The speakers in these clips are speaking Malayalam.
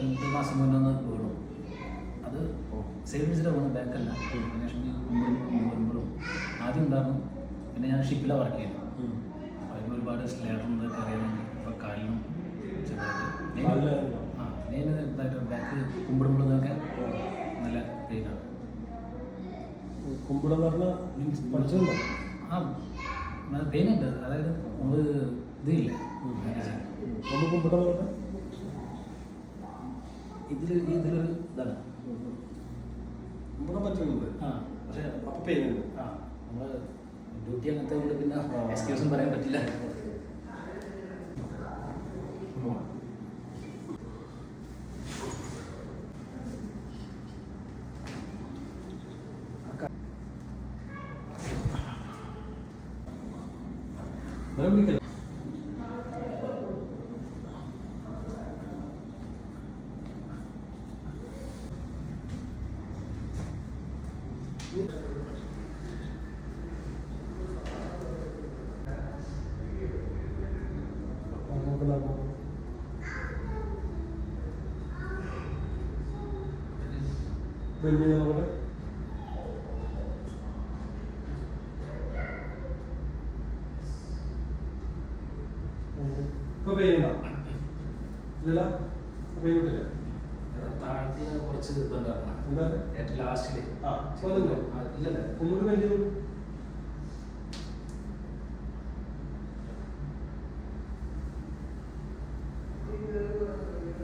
രണ്ട് മാസം മുന്നേ ഒന്ന് വീണു. അത് സേവിങ്സിന്റെ വന്ന് ബാക്കല്ല കുമ്പളും കുമ്പളും ആദ്യം ഉണ്ടായിരുന്നു. പിന്നെ ഞാൻ ഷിപ്പിലാണ് വർക്ക് ചെയ്തു അതിന് ഒരുപാട് സ്ലേഡറും ഇതൊക്കെ അറിയാമെങ്കിൽ ഇപ്പോൾ കാലിനും ആ ഇതായിട്ട് ബാക്ക് കുമ്പിടുമ്പോഴൊക്കെ നല്ല പെയിനാണ് കുമ്പിടം എന്ന് പറഞ്ഞാൽ മീൻസ് പഠിച്ചതുണ്ടോ ആ പെയിനുണ്ട് അതായത് നമ്മൾ ഇതില്ല. പറഞ്ഞാൽ ഇതിൽ ഇതിലൊരു ഇതാണ്. കുമ്പിടം പറ്റുന്നുണ്ട് ആ. പക്ഷേ അപ്പൊ പെയിനുണ്ട് ആ. നമ്മൾ ഡ്യൂട്ടി അങ്ങനത്തെ കൊണ്ട് പിന്നെ. എക്സ്ക്യൂസും പറയാൻ പറ്റില്ല. നിലം വലിയ നമ്മുടെ ഇപ്പൊ പെയ്യണ്ട ഇല്ലല്ല പെയ്യിട്ടില്ല ടെസ്റ്റ് തീർത്തുണ്ടാക്കണം ഏറ്റവും ലാസ്റ്റിൽ ഇല്ലല്ലേ? ഒന്നുകൂടി വലിയ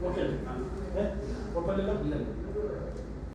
ഓക്കെ. ഇല്ലല്ലോ